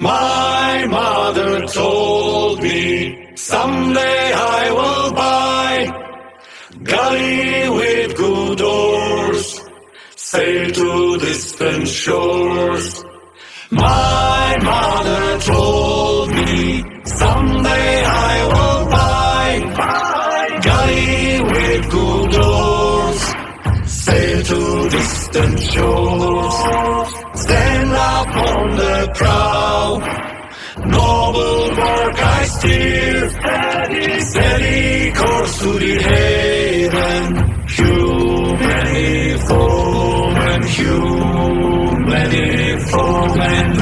My mother told me someday I will buy galley with good doors, sail to distant shores. My mother told me someday I will buy galley with good doors, sail to distant shores on the prowl. Noble work I steer, steady, steady course to the haven. Humanly form and humanly form and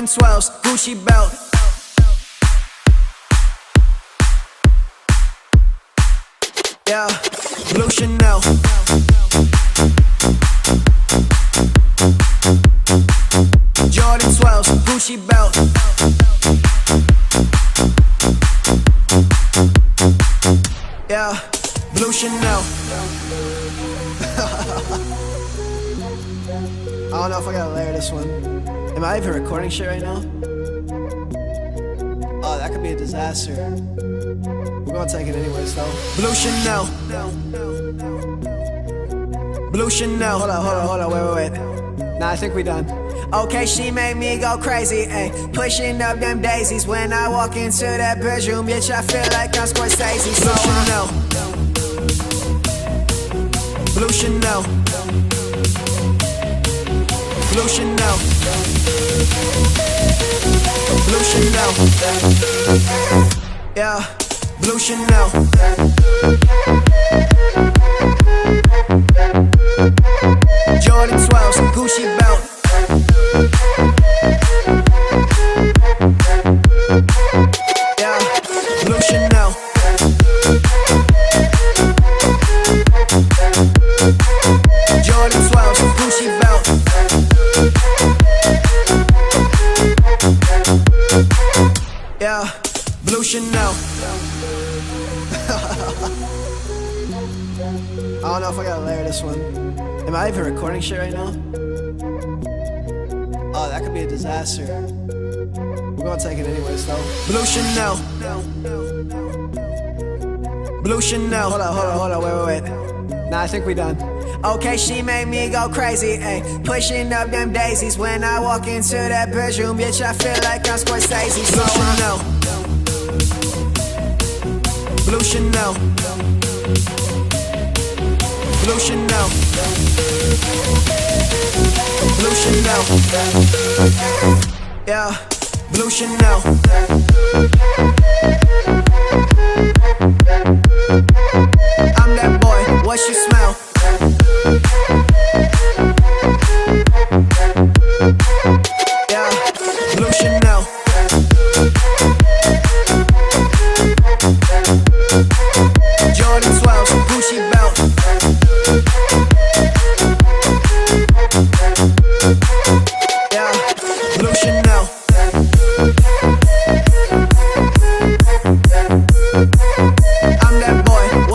Jordan 12s, Gucci belt. Yeah, blue Chanel. Jordan 12s, Gucci belt. Yeah, blue Chanel. I don't know if I gotta layer this one. Am I even recording shit right now? Oh, that could be a disaster. We're gonna take it anyways, though. Blue Chanel. Blue Chanel. Hold on, hold on, hold on. Wait, wait, wait. Nah, I think we done. Okay, she made me go crazy, ayy. Pushing up them daisies when I walk into that bedroom, bitch. I feel like I'm Scorsese. So uh, Chanel. Blue Chanel. Blue Chanel. Blue Chanel. Yeah, Blue Chanel. Jordan 12s, Gucci belt. It anyways, though. Blue Chanel. Blue Chanel. Hold on, hold on, hold on. Wait, wait, wait. Nah, I think we done. Okay, she made me go crazy, ayy. Pushing up them daisies when I walk into that bedroom, bitch. I feel like I'm Scorsese. Blue uh, Chanel. Blue Chanel. Blue Chanel. Blue Chanel. Yeah, Blue Chanel. I'm that boy, what you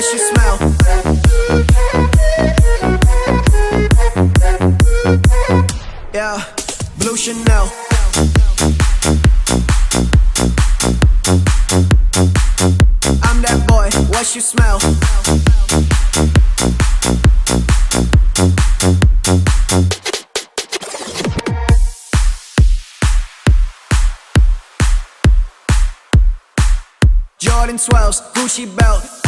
boy, what you smell? Yeah, Blue Chanel. I'm that boy, what you smell? Jordan 12s, Gucci belt.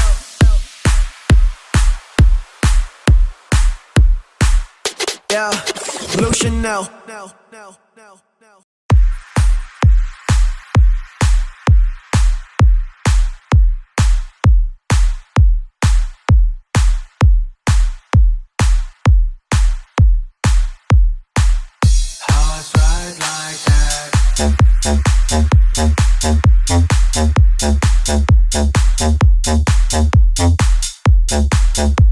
Blue Chanel. Like that.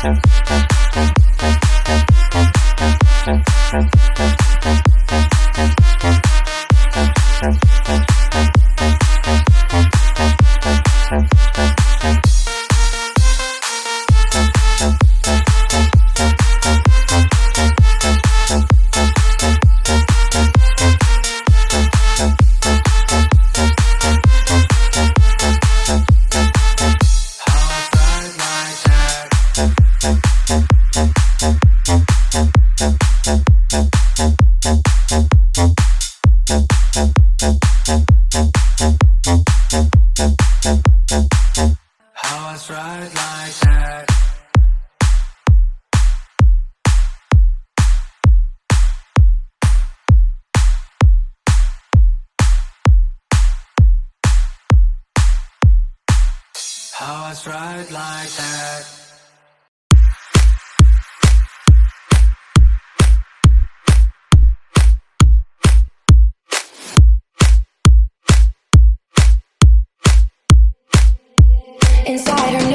Thank you. I was right like that. Inside her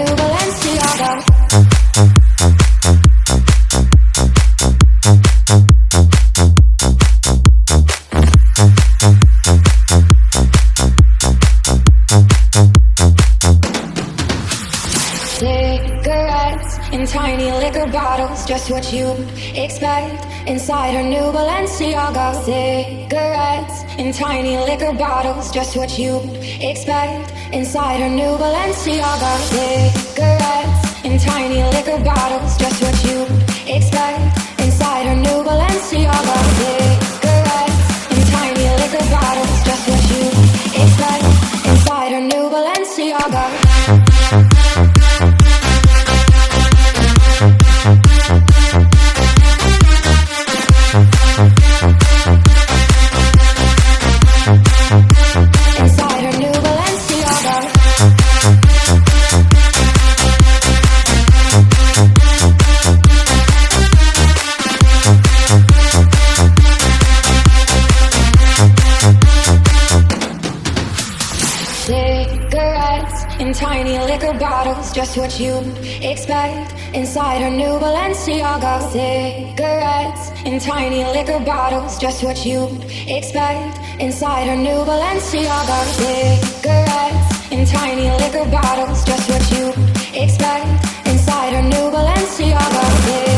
just what you'd expect inside her new Balenciaga. Cigarettes in tiny liquor bottles, just what you'd expect inside her new Balenciaga. Cigarettes in tiny liquor bottles, just what you'd expect inside her new Balenciaga. Cigarettes in tiny liquor bottles, just what you'd expect inside her new Balenciaga. Expect inside her new Balenciaga. Cigarettes in tiny liquor bottles, just what you'd expect inside her new Balenciaga. Cigarettes in tiny liquor bottles, just what you'd expect inside her new Balenciaga. Cigarettes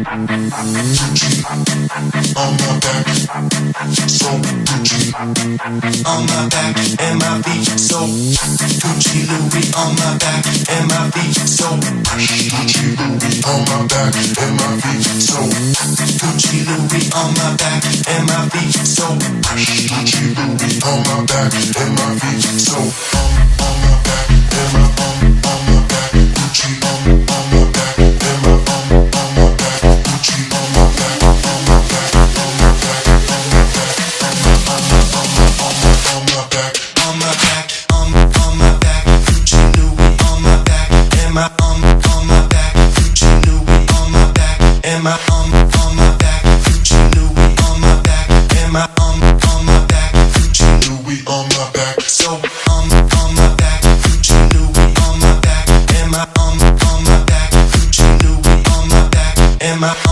On my back, so Gucci. On my back and my feet, so Gucci Louis. On my back and my feet, so Gucci Louis. On my back and my feet, so Gucci Louis. On my back and my feet, so Gucci Louis. On my back and my feet. my